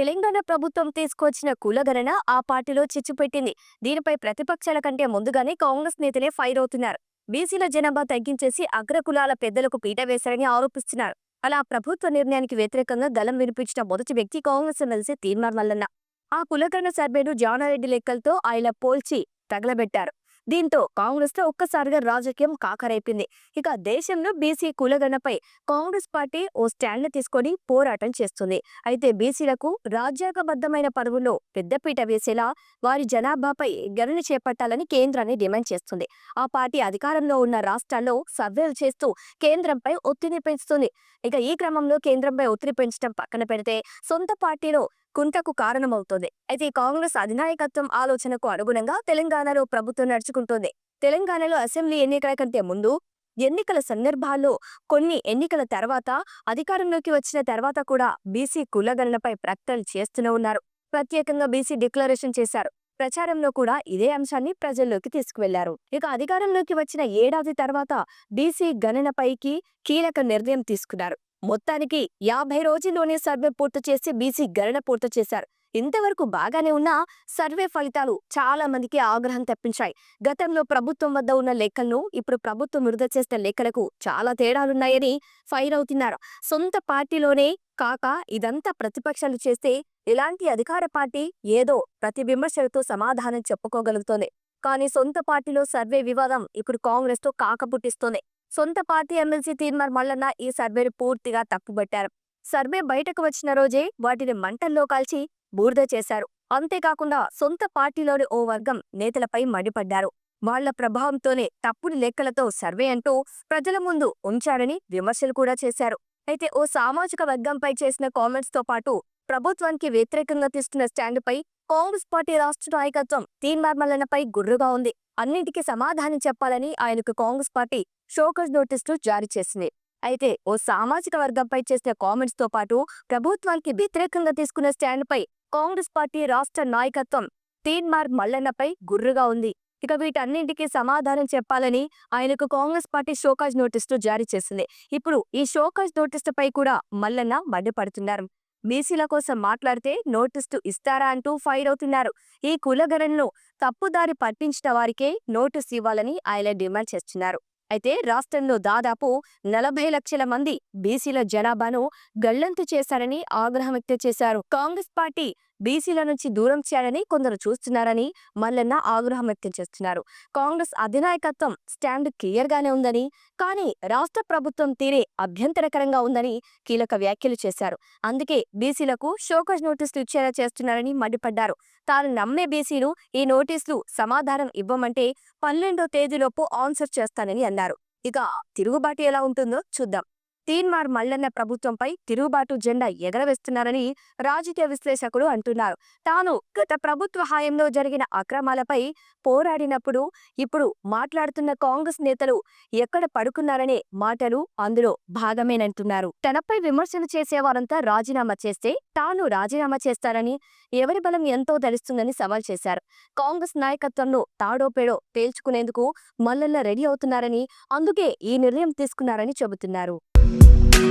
తెలంగాణ ప్రభుత్వం తీసుకొచ్చిన కులగణన ఆ పార్టీలో చిచ్చుపెట్టింది. దీనిపై ప్రతిపక్షాల కంటే ముందుగానే కాంగ్రెస్ నేతలే ఫైర్ అవుతున్నారు. బీసీల జనాభా తగ్గించేసి అగ్రకులాల పెద్దలకు పీట వేశారని ఆరోపిస్తున్నారు. అలా ప్రభుత్వ నిర్ణయానికి వ్యతిరేకంగా గలం వినిపించిన మొదటి వ్యక్తి కాంగ్రెస్ ఎమ్మెల్సీ తీర్మార్ మల్లన్న. ఆ కులగణన సర్వేను జానారెడ్డి లెక్కలతో ఆయన పోల్చి తగలబెట్టారు. దీంతో కాంగ్రెస్లో ఒక్కసారిగా రాజకీయం కాకరైపింది. ఇక దేశంలో బీసీ కులగణపై కాంగ్రెస్ పార్టీ ఓ స్టాండ్ తీసుకొని పోరాటం చేస్తుంది. అయితే బీసీలకు రాజ్యాంగబద్ధమైన పరువులో పెద్దపీట వేసేలా వారి జనాభాపై గణన చేపట్టాలని కేంద్రాన్ని డిమాండ్ చేస్తుంది. ఆ పార్టీ అధికారంలో ఉన్న రాష్ట్రాల్లో సర్వేలు చేస్తూ కేంద్రంపై ఒత్తిడి పెంచుతుంది. ఇక ఈ క్రమంలో కేంద్రంపై ఒత్తిడి పెంచడం పక్కన పెడితే సొంత పార్టీలో కుంటకు కారణమవుతోంది. అయితే కాంగ్రెస్ అధినాయకత్వం ఆలోచనకు అనుగుణంగా తెలంగాణలో ప్రభుత్వం నడుచుకుంటోంది. తెలంగాణలో అసెంబ్లీ ఎన్నికల కంటే ముందు ఎన్నికల సందర్భాల్లో కొన్ని ఎన్నికల తర్వాత అధికారంలోకి వచ్చిన తర్వాత కూడా బీసీ కులగణనపై ప్రకటనలు చేస్తూనే ఉన్నారు. ప్రత్యేకంగా బీసీ డిక్లరేషన్ చేశారు. ప్రచారంలో కూడా ఇదే అంశాన్ని ప్రజల్లోకి తీసుకువెళ్ళారు. ఇక అధికారంలోకి వచ్చిన ఏడాది తర్వాత బీసీ గణనపైకి కీలక నిర్ణయం తీసుకున్నారు. మొత్తానికి యాభై రోజుల్లోనే సర్వే పూర్తి చేసి బీసీ గణన పూర్తి చేశారు. ఇంతవరకు బాగానే ఉన్నా సర్వే ఫలితాలు చాలా మందికి ఆగ్రహం తెప్పించాయి. గతంలో ప్రభుత్వం వద్ద ఉన్న లెక్కలను ఇప్పుడు ప్రభుత్వం విడుదల చేసిన లెక్కలకు చాలా తేడాలున్నాయని ఫైర్ అవుతున్నారు. సొంత పార్టీలోనే కాక ఇదంతా ప్రతిపక్షాలు చేస్తే ఇలాంటి అధికార పార్టీ ఏదో ప్రతి విమర్శలతో సమాధానం చెప్పుకోగలుగుతోంది. కానీ సొంత పార్టీలో సర్వే వివాదం ఇప్పుడు కాంగ్రెస్తో కాకపుట్టిస్తోంది. సొంత పార్టీ ఎమ్మెల్సీ తీర్మార్ మల్లన్న ఈ సర్వేను పూర్తిగా తప్పుబట్టారు. సర్వే బయటకు వచ్చిన రోజే వాటిని మంటల్లో కాల్చి బూర్ద చేశారు. అంతేకాకుండా సొంత పార్టీలోని ఓ వర్గం నేతలపై మండిపడ్డారు. వాళ్ళ ప్రభావంతోనే తప్పుడు లెక్కలతో సర్వే అంటూ ప్రజల ముందు ఉంచారని విమర్శలు కూడా చేశారు. అయితే ఓ సామాజిక వర్గంపై చేసిన కామెంట్స్తో పాటు ప్రభుత్వానికి వ్యతిరేకంగా తీసుకున్న స్టాండ్పై కాంగ్రెస్ పార్టీ రాష్ట్ర నాయకత్వం తీర్మార్మలనపై గుర్రుగా ఉంది. అన్నింటికీ సమాధానం చెప్పాలని ఆయనకు కాంగ్రెస్ పార్టీ షోకస్ నోటీసులు జారీ చేసింది. అయితే ఓ సామాజిక వర్గంపై చేసిన కామెంట్స్తో పాటు ప్రభుత్వానికి వ్యతిరేకంగా తీసుకున్న స్టాండ్ పై కాంగ్రెస్ పార్టీ రాష్ట్ర నాయకత్వం తీన్మార్ మల్లన్నపై గుర్రుగా ఉంది. ఇక వీటన్నింటికీ సమాధానం చెప్పాలని ఆయనకు కాంగ్రెస్ పార్టీ షోకాజ్ నోటీసులు జారీ చేసింది. ఇప్పుడు ఈ షోకాజ్ నోటీసులపై కూడా మల్లన్న మండిపడుతున్నారు. బీసీల కోసం మాట్లాడితే నోటీసు ఇస్తారా అంటూ ఫైర్ అవుతున్నారు. ఈ కులగణనను తప్పుదారి పట్టించిన వారికే నోటీసు ఇవ్వాలని ఆయన డిమాండ్ చేస్తున్నారు. అయితే రాష్ట్రంలో దాదాపు నలభై లక్షల మంది బీసీల జనాభాను గళ్ళంతు చేశారని ఆగ్రహం వ్యక్తం చేశారు. కాంగ్రెస్ పార్టీ బీసీల నుంచి దూరం చేయాలని కొందరు చూస్తున్నారని మల్లన్న ఆగ్రహం వ్యక్తం చేస్తున్నారు. కాంగ్రెస్ అధినాయకత్వం స్టాండ్ క్లియర్ గానే ఉందని కానీ రాష్ట్ర ప్రభుత్వం తీరే అభ్యంతరకరంగా ఉందని కీలక వ్యాఖ్యలు చేశారు. అందుకే బీసీలకు షోకజ్ నోటీసులు ఇచ్చేలా చేస్తున్నారని మండిపడ్డారు. తాను నమ్మే బీసీలు ఈ నోటీసులు సమాధానం ఇవ్వమంటే పన్నెండో తేదీలోపు ఆన్సర్ చేస్తానని అన్నారు. ఇక తిరుగుబాటు ఎలా ఉంటుందో చూద్దాం. తీన్మార్ మల్లన్న ప్రభుత్వంపై తిరుగుబాటు జెండా ఎగరవేస్తున్నారని రాజకీయ విశ్లేషకులు అంటున్నారు. తాను గత ప్రభుత్వ హాయంలో జరిగిన అక్రమాలపై పోరాడినప్పుడు ఇప్పుడు మాట్లాడుతున్న కాంగ్రెస్ నేతలు ఎక్కడ పడుకున్నారనే మాటలు అందులో భాగమేనంటున్నారు. తనపై విమర్శలు చేసేవారంతా రాజీనామా చేస్తే తాను రాజీనామా చేస్తారని ఎవరి బలం ఎంతో తెలుస్తుందని సవాల్ చేశారు. కాంగ్రెస్ నాయకత్వంలో తాడోపేడో తేల్చుకునేందుకు మల్లన్న రెడీ అవుతున్నారని అందుకే ఈ నిర్ణయం తీసుకున్నారని చెబుతున్నారు. Thank you.